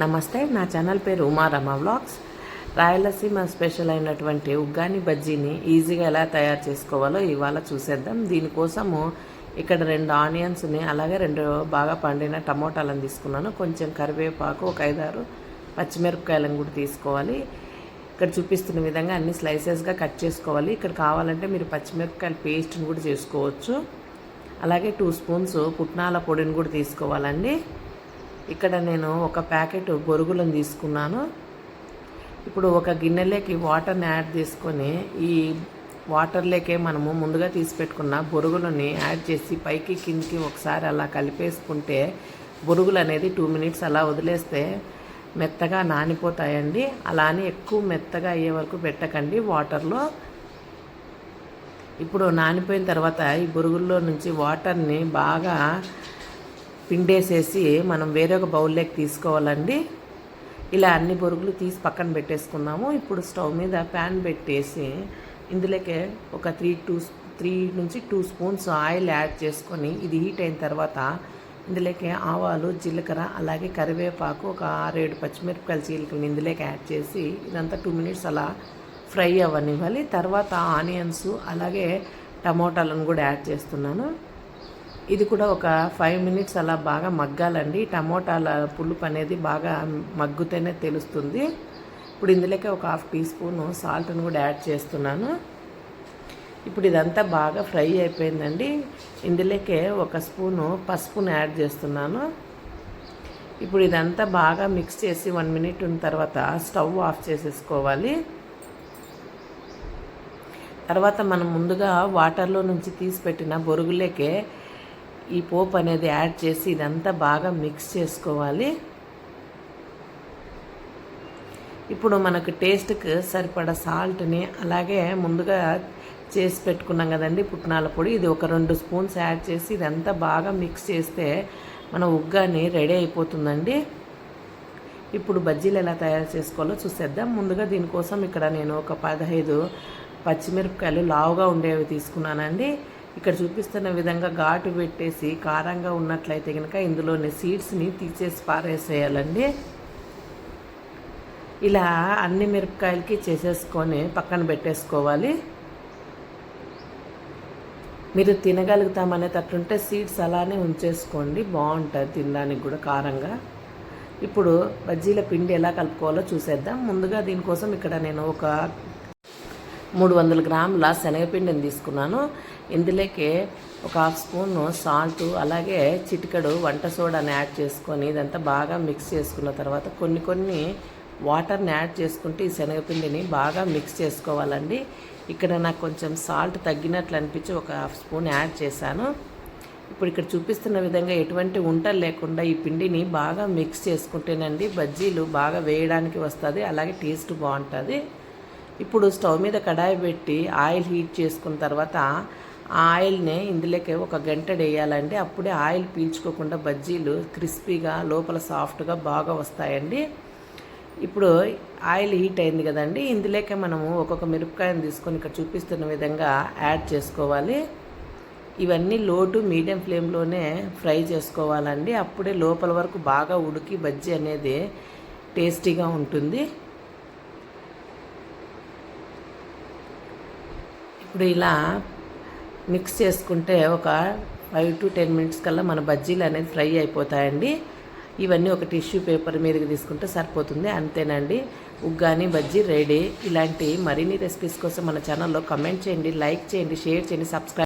నమస్తే నా ఛానల్ పేరు ఉమారమ్మ వ్లాగ్స్. రాయలసీమ స్పెషల్ అయినటువంటి ఉగ్గాని బజ్జీని ఈజీగా ఎలా తయారు చేసుకోవాలో ఇవాళ చూసేద్దాం. దీనికోసము ఇక్కడ రెండు ఆనియన్స్ని అలాగే రెండు బాగా పండిన టమోటాలను తీసుకున్నాను. కొంచెం కరివేపాకు ఒక ఐదారు పచ్చిమిరపకాయలను కూడా తీసుకోవాలి. ఇక్కడ చూపిస్తున్న విధంగా అన్ని స్లైసెస్గా కట్ చేసుకోవాలి. ఇక్కడ కావాలంటే మీరు పచ్చిమిరపకాయల పేస్ట్ని కూడా చేసుకోవచ్చు. అలాగే టూ స్పూన్స్ పుట్నాల పొడిని కూడా తీసుకోవాలండి. ఇక్కడ నేను ఒక ప్యాకెట్ బొరుగులను తీసుకున్నాను. ఇప్పుడు ఒక గిన్నెలోకి వాటర్ని యాడ్ చేసుకొని ఈ వాటర్లోకే మనము ముందుగా తీసి పెట్టుకున్న బొరుగులని యాడ్ చేసి పైకి కిందికి ఒకసారి అలా కలిపేసుకుంటే బొరుగులు అనేది టూ మినిట్స్ అలా వదిలేస్తే మెత్తగా నానిపోతాయండి. అలా అని ఎక్కువ మెత్తగా అయ్యే వరకు పెట్టకండి వాటర్లో. ఇప్పుడు నానిపోయిన తర్వాత ఈ బొరుగుల్లో నుంచి వాటర్ని బాగా పిండేసేసి మనం వేరొక బౌల్లోకి తీసుకోవాలండి. ఇలా అన్ని బొరుగులు తీసి పక్కన పెట్టేసుకున్నాము. ఇప్పుడు స్టవ్ మీద ప్యాన్ పెట్టేసి ఇందులోకే ఒక త్రీ టూ త్రీ నుంచి టూ స్పూన్స్ ఆయిల్ యాడ్ చేసుకొని ఇది హీట్ అయిన తర్వాత ఇందులోకి ఆవాలు జీలకర్ర అలాగే కరివేపాకు ఒక ఆరేడు పచ్చిమిరపకాయల చీలికలు ఇందులోకి యాడ్ చేసి ఇదంతా టూ మినిట్స్ అలా ఫ్రై అవ్వనివ్వాలి. తర్వాత ఆనియన్స్ అలాగే టమోటాలను కూడా యాడ్ చేస్తున్నాను. ఇది కూడా ఒక ఫైవ్ మినిట్స్ అలా బాగా మగ్గాలండి. టమోటాల పులుపు అనేది బాగా మగ్గుతేనే తెలుస్తుంది. ఇప్పుడు ఇందులోకి ఒక హాఫ్ టీ స్పూన్ సాల్ట్ని కూడా యాడ్ చేస్తున్నాను. ఇప్పుడు ఇదంతా బాగా ఫ్రై అయిపోయిందండి. ఇందులోకే ఒక స్పూను పసుపును యాడ్ చేస్తున్నాను. ఇప్పుడు ఇదంతా బాగా మిక్స్ చేసి వన్ మినిట్ ఉన్న తర్వాత స్టవ్ ఆఫ్ చేసేసుకోవాలి. తర్వాత మనం ముందుగా వాటర్లో నుంచి తీసి పెట్టిన బొరుగులేకే ఈ పోపు అనేది యాడ్ చేసి ఇదంతా బాగా మిక్స్ చేసుకోవాలి. ఇప్పుడు మనకు టేస్ట్కి సరిపడా సాల్ట్ని అలాగే ముందుగా చేసి పెట్టుకున్నాం కదండి పుట్నాల పొడి. ఇది ఒక రెండు స్పూన్స్ యాడ్ చేసి ఇదంతా బాగా మిక్స్ చేస్తే మన ఉగ్గాని రెడీ అయిపోతుందండి. ఇప్పుడు బజ్జీలు ఎలా తయారు చేసుకోవాలో చూసేద్దాం. ముందుగా దీనికోసం ఇక్కడ నేను ఒక పదహైదు పచ్చిమిరపకాయలు లావుగా ఉండేవి తీసుకున్నానండి. ఇక్కడ చూపిస్తున్న విధంగా ఘాటు పెట్టేసి కారంగా ఉన్నట్లయితే కనుక ఇందులోని సీడ్స్ని తీసేసి పారేసేయాలండి. ఇలా అన్ని మిరపకాయలకి చేసేసుకొని పక్కన పెట్టేసుకోవాలి. మీరు తినగలుగుతామనేటట్టుంటే సీడ్స్ అలానే ఉంచేసుకోండి. బాగుంటుంది తినడానికి కూడా కారంగా. ఇప్పుడు బజ్జీల పిండి ఎలా కలుపుకోవాలో చూసేద్దాం. ముందుగా దీనికోసం ఇక్కడ నేను ఒక మూడు వందల గ్రాముల శనగపిండిని తీసుకున్నాను. ఇందులోకి ఒక హాఫ్ స్పూను సాల్ట్ అలాగే చిటికడు వంట సోడాని యాడ్ చేసుకొని ఇదంతా బాగా మిక్స్ చేసుకున్న తర్వాత కొన్ని కొన్ని వాటర్ని యాడ్ చేసుకుంటే ఈ శనగపిండిని బాగా మిక్స్ చేసుకోవాలండి. ఇక్కడ నాకు కొంచెం సాల్ట్ తగ్గినట్లు అనిపించి ఒక హాఫ్ స్పూన్ యాడ్ చేశాను. ఇప్పుడు ఇక్కడ చూపిస్తున్న విధంగా ఎటువంటి ఉంటలు లేకుండా ఈ పిండిని బాగా మిక్స్ చేసుకుంటేనండి బజ్జీలు బాగా వేయడానికి వస్తుంది అలాగే టేస్ట్ బాగుంటుంది. ఇప్పుడు స్టవ్ మీద కడాయి పెట్టి ఆయిల్ హీట్ చేసుకున్న తర్వాత ఆ ఆయిల్ని ఇందులోకి ఒక గంట వేయాలండి. అప్పుడే ఆయిల్ పీల్చుకోకుండా బజ్జీలు క్రిస్పీగా లోపల సాఫ్ట్గా బాగా వస్తాయండి. ఇప్పుడు ఆయిల్ హీట్ అయింది కదండి ఇందులోకే మనము ఒక్కొక్క మిరపకాయను తీసుకొని ఇక్కడ చూపిస్తున్న విధంగా యాడ్ చేసుకోవాలి. ఇవన్నీ లో టు మీడియం ఫ్లేమ్లోనే ఫ్రై చేసుకోవాలండి. అప్పుడే లోపల వరకు బాగా ఉడికి బజ్జీ అనేది టేస్టీగా ఉంటుంది. ఇప్పుడు ఇలా మిక్స్ చేసుకుంటే ఒక ఫైవ్ టు టెన్ మినిట్స్ కల్లా మన బజ్జీలు అనేది ఫ్రై అయిపోతాయండి. ఇవన్నీ ఒక టిష్యూ పేపర్ మీదకి తీసుకుంటే సరిపోతుంది. అంతేనండి. ఉగ్గాని బజ్జీ రెడీ. ఇలాంటి మరిన్ని రెసిపీస్ కోసం మన ఛానల్లో కమెంట్ చేయండి లైక్ చేయండి షేర్ చేయండి సబ్స్క్రైబ్